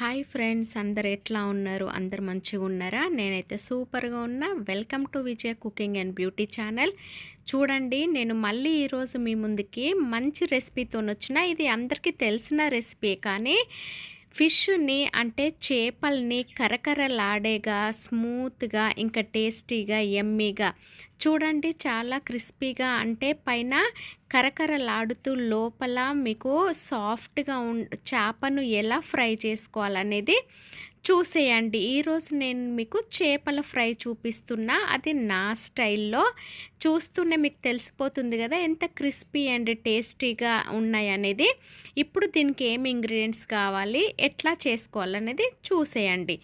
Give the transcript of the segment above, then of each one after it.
Hi friends అందరు ఎట్లా ఉన్నారు? అందరు మంచిగా ఉన్నారా? నేనైతే సూపర్గా ఉన్నా. Welcome to Vijaya cooking and beauty channel. చూడండి నేను మళ్ళీ ఈరోజు మీ ముందుకి మంచి రెసిపీతో వచ్చిన. ఇది అందరికీ తెలిసిన రెసిపీ కానీ ఫిష్ని అంటే చేపల్ని కరకరలాడేగా స్మూత్గా ఇంకా టేస్టీగా ఎమ్మీగా చూడండి చాలా క్రిస్పీగా అంటే పైన కరకరలాడుతూ లోపల మీకు సాఫ్ట్గా ఉం చేపను ఎలా ఫ్రై చేసుకోవాలనేది చూసేయండి. ఈరోజు నేను మీకు చేపల ఫ్రై చూపిస్తున్నా. అది నా స్టైల్లో చూస్తూనే మీకు తెలిసిపోతుంది కదా ఎంత క్రిస్పీ అండ్ టేస్టీగా ఉన్నాయి అనేది ఇప్పుడు దీనికి ఏమి ఇంగ్రీడియంట్స్ కావాలి? ఎట్లా చేసుకోవాలనేది చూసేయండి.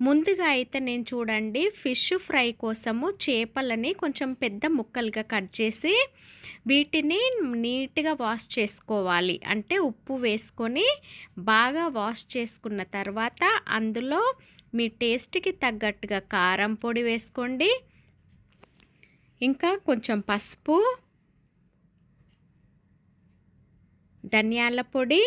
ముందుగా అయితే నేను చూడండి ఫిష్ ఫ్రై కోసము చేపలని కొంచెం పెద్ద ముక్కలుగా కట్ చేసి వీటిని నీట్గా వాష్ చేసుకోవాలి. అంటే ఉప్పు వేసుకొని బాగా వాష్ చేసుకున్న తర్వాత అందులో మీ టేస్ట్కి తగ్గట్టుగా కారం పొడి వేసుకోండి. ఇంకా కొంచెం పసుపు ధనియాల పొడి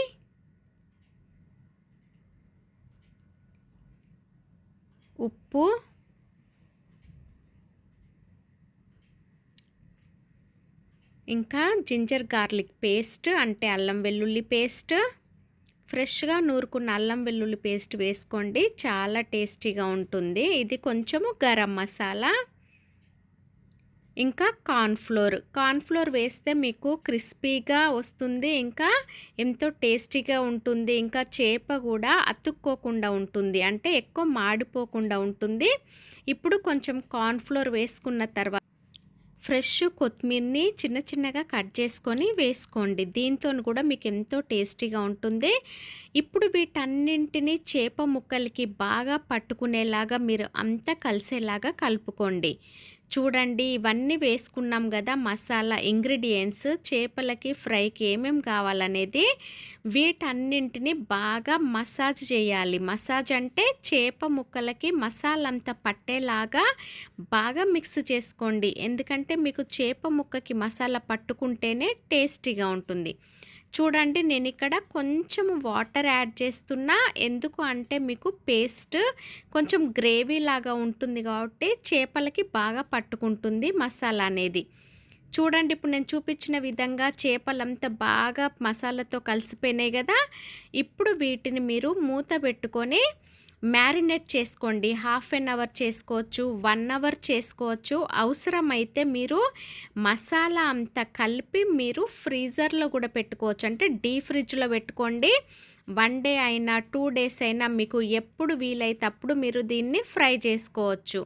ఉప్పు. ఇంకా జింజర్ గార్లిక్ పేస్ట్ అంటే అల్లం వెల్లుల్లి పేస్ట్. ఫ్రెష్గా నూరుకున్న అల్లం వెల్లుల్లి పేస్ట్ వేసుకోండి. చాలా టేస్టీగా ఉంటుంది. ఇది కొంచెము గరం మసాలా. ఇంకా కార్న్ఫ్లోర్. కార్న్ఫ్లోర్ వేస్తే మీకు క్రిస్పీగా వస్తుంది ఇంకా ఎంతో టేస్టీగా ఉంటుంది ఇంకా చేప కూడా అతుక్కోకుండా ఉంటుంది అంటే ఎక్కువ మాడిపోకుండా ఉంటుంది. ఇప్పుడు కొంచెం కార్న్ఫ్లోర్ వేసుకున్న తర్వాత ఫ్రెష్ కొత్తిమీర్ని చిన్న చిన్నగా కట్ చేసుకొని వేసుకోండి. దీంతో కూడా మీకు ఎంతో టేస్టీగా ఉంటుంది. ఇప్పుడు వీటన్నింటినీ చేప ముక్కలకి బాగా పట్టుకునేలాగా మీరు అంతా కలిసేలాగా కలుపుకోండి. చూడండి ఇవన్నీ వేసుకున్నాం కదా మసాలా ఇంగ్రీడియంట్స్ చేపలకి ఫ్రైకి ఏమేమి కావాలనేది వీటన్నింటిని బాగా మసాజ్ చేయాలి. మసాజ్ అంటే చేప ముక్కలకి మసాలా అంతా పట్టేలాగా బాగా మిక్స్ చేసుకోండి. ఎందుకంటే మీకు చేప ముక్కకి మసాలా పట్టుకుంటేనే టేస్టీగా ఉంటుంది. చూడండి నేను ఇక్కడ కొంచెం వాటర్ యాడ్ చేస్తున్నా. ఎందుకు అంటే మీకు పేస్ట్ కొంచెం గ్రేవీ లాగా ఉంటుంది కాబట్టి చేపలకి బాగా పట్టుకుంటుంది మసాలా అనేది. చూడండి ఇప్పుడు నేను చూపించిన విధంగా చేపలంతా బాగా మసాలాతో కలిసిపోయినాయి కదా. ఇప్పుడు వీటిని మీరు మూత పెట్టుకొని మ్యారినేట్ చేసుకోండి. హాఫ్ అన్ అవర్ చేసుకోవచ్చు వన్ అవర్ చేసుకోవచ్చు. అవసరమైతే మీరు మసాలా అంతా కలిపి మీరు ఫ్రీజర్లో కూడా పెట్టుకోవచ్చు. అంటే డీ ఫ్రిడ్జ్లో పెట్టుకోండి. వన్ డే అయినా టూ డేస్ అయినా మీకు ఎప్పుడు వీలైతే అప్పుడు మీరు దీన్ని ఫ్రై చేసుకోవచ్చు.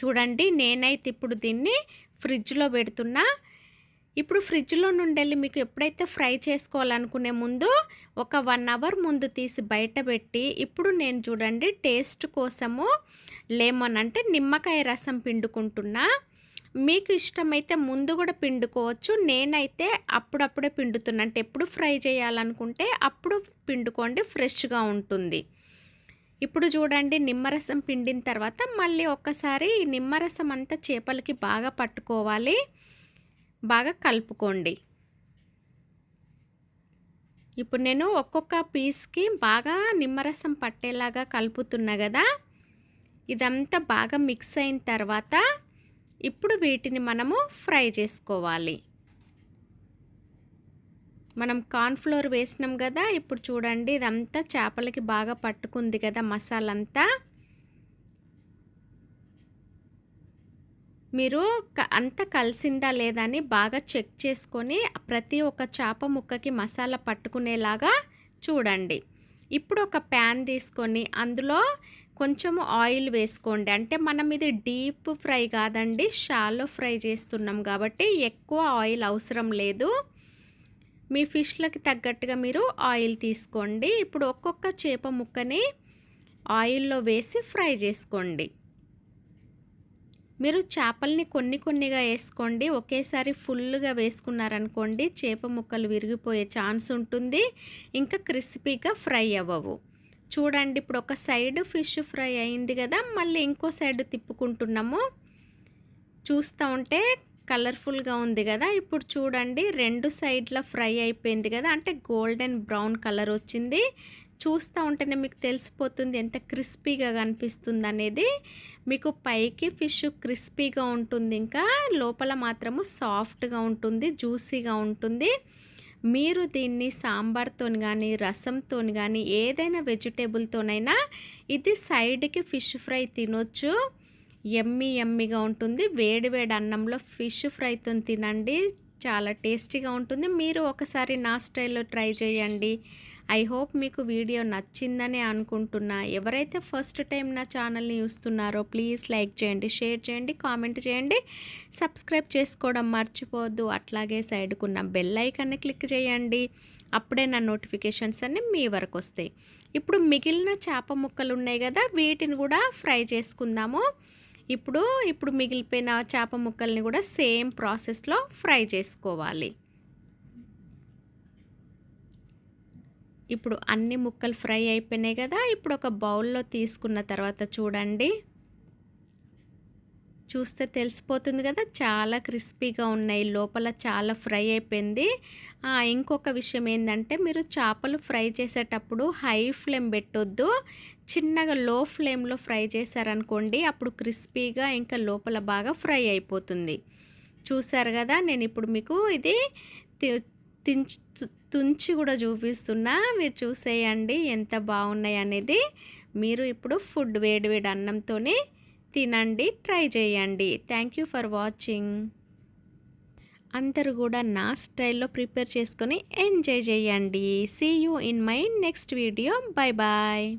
చూడండి నేనైతే ఇప్పుడు దీన్ని ఫ్రిడ్జ్లో పెడుతున్నా. ఇప్పుడు ఫ్రిడ్జ్లో నుండి వెళ్ళి మీకు ఎప్పుడైతే ఫ్రై చేసుకోవాలనుకునే ముందు ఒక వన్ అవర్ ముందు తీసి బయట పెట్టి ఇప్పుడు నేను చూడండి టేస్ట్ కోసము లేమన్ అంటే నిమ్మకాయ రసం పిండుకుంటున్నా. మీకు ఇష్టమైతే ముందు కూడా పిండుకోవచ్చు. నేనైతే అప్పుడప్పుడే పిండుతున్నా. అంటే ఎప్పుడు ఫ్రై చేయాలనుకుంటే అప్పుడు పిండుకోండి ఫ్రెష్గా ఉంటుంది. ఇప్పుడు చూడండి నిమ్మరసం పిండిన తర్వాత మళ్ళీ ఒక్కసారి నిమ్మరసం అంతా చేపలకి బాగా పట్టుకోవాలి. బాగా కలుపుకోండి. ఇప్పుడు నేను ఒక్కొక్క పీస్కి బాగా నిమ్మరసం పట్టేలాగా కలుపుతున్నా కదా ఇదంతా బాగా మిక్స్ అయిన తర్వాత ఇప్పుడు వీటిని మనము ఫ్రై చేసుకోవాలి. మనం కార్న్ఫ్లోర్ వేసినాం కదా ఇప్పుడు చూడండి ఇదంతా చేపలకి బాగా పట్టుకుంది కదా మసాలా మీరు అంత కలిసిందా లేదా అని బాగా చెక్ చేసుకొని ప్రతి ఒక్క చేప ముక్కకి మసాలా పట్టుకునేలాగా చూడండి. ఇప్పుడు ఒక ప్యాన్ తీసుకొని అందులో కొంచెము ఆయిల్ వేసుకోండి. అంటే మనం ఇది డీప్ ఫ్రై కాదండి షాలో ఫ్రై చేస్తున్నాం కాబట్టి ఎక్కువ ఆయిల్ అవసరం లేదు. మీ ఫిష్లకి తగ్గట్టుగా మీరు ఆయిల్ తీసుకోండి. ఇప్పుడు ఒక్కొక్క చేప ముక్కని ఆయిల్లో వేసి ఫ్రై చేసుకోండి. మీరు చేపల్ని కొన్ని కొన్నిగా వేసుకోండి. ఒకేసారి ఫుల్గా వేసుకున్నారనుకోండి చేప ముక్కలు విరిగిపోయే ఛాన్స్ ఉంటుంది. ఇంకా క్రిస్పీగా ఫ్రై అవ్వవు. చూడండి ఇప్పుడు ఒక సైడ్ ఫిష్ ఫ్రై అయింది కదా మళ్ళీ ఇంకో సైడ్ తిప్పుకుంటున్నాము. చూస్తూ ఉంటే కలర్ఫుల్గా ఉంది కదా ఇప్పుడు చూడండి రెండు సైడ్ల ఫ్రై అయిపోయింది కదా అంటే గోల్డెన్ బ్రౌన్ కలర్ వచ్చింది. చూస్తూ ఉంటేనే మీకు తెలిసిపోతుంది ఎంత క్రిస్పీగా కనిపిస్తుంది అనేది మీకు పైకి ఫిష్ క్రిస్పీగా ఉంటుంది ఇంకా లోపల మాత్రము సాఫ్ట్గా ఉంటుంది జ్యూసీగా ఉంటుంది. మీరు దీన్ని సాంబార్తో కానీ రసంతో కానీ ఏదైనా వెజిటేబుల్తోనైనా ఇది సైడ్కి ఫిష్ ఫ్రై తినొచ్చు. ఎమ్మి ఎమ్మిగా ఉంటుంది. వేడి వేడి అన్నంలో ఫిష్ ఫ్రైతో తినండి. చాలా టేస్టీగా ఉంటుంది. మీరు ఒకసారి నా స్టైల్లో ట్రై చేయండి. ఐ హోప్ మీకు వీడియో నచ్చిందని అనుకుంటున్నా. ఎవరైతే ఫస్ట్ టైం నా ఛానల్ని చూస్తున్నారో ప్లీజ్ లైక్ చేయండి షేర్ చేయండి కామెంట్ చేయండి. సబ్స్క్రైబ్ చేసుకోవడం మర్చిపోవద్దు. అట్లాగే సైడ్కున్న బెల్ ఐకాన్ని క్లిక్ చేయండి. అప్పుడే నా నోటిఫికేషన్స్ అన్నీ మీ వరకు వస్తాయి. ఇప్పుడు మిగిలిన చేప ముక్కలు ఉన్నాయి కదా వీటిని కూడా ఫ్రై చేసుకుందాము. ఇప్పుడు ఇప్పుడు మిగిలిపోయిన చేప ముక్కల్ని కూడా సేమ్ ప్రాసెస్లో ఫ్రై చేసుకోవాలి. ఇప్పుడు అన్ని ముక్కలు ఫ్రై అయిపోయినాయి కదా ఇప్పుడు ఒక బౌల్లో తీసుకున్న తర్వాత చూడండి. చూస్తే తెలిసిపోతుంది కదా చాలా క్రిస్పీగా ఉన్నాయి లోపల చాలా ఫ్రై అయిపోయింది. ఇంకొక విషయం ఏంటంటే మీరు చేపలు ఫ్రై చేసేటప్పుడు హై ఫ్లేమ్ పెట్టొద్దు. చిన్నగా లో ఫ్లేమ్లో ఫ్రై చేశారనుకోండి అప్పుడు క్రిస్పీగా ఇంకా లోపల బాగా ఫ్రై అయిపోతుంది. చూసారు కదా నేను ఇప్పుడు మీకు ఇది తుంచి కూడా చూపిస్తున్నా. మీరు చూసేయండి ఎంత బాగున్నాయి అనేది. మీరు ఇప్పుడు ఫుడ్ వేడి వేడి అన్నంతోనే తినండి ట్రై చేయండి. Thank you for watching. అందరూ కూడా నా స్టైల్లో ప్రిపేర్ చేసుకొని ఎంజాయ్ చేయండి. See you in my next video bye bye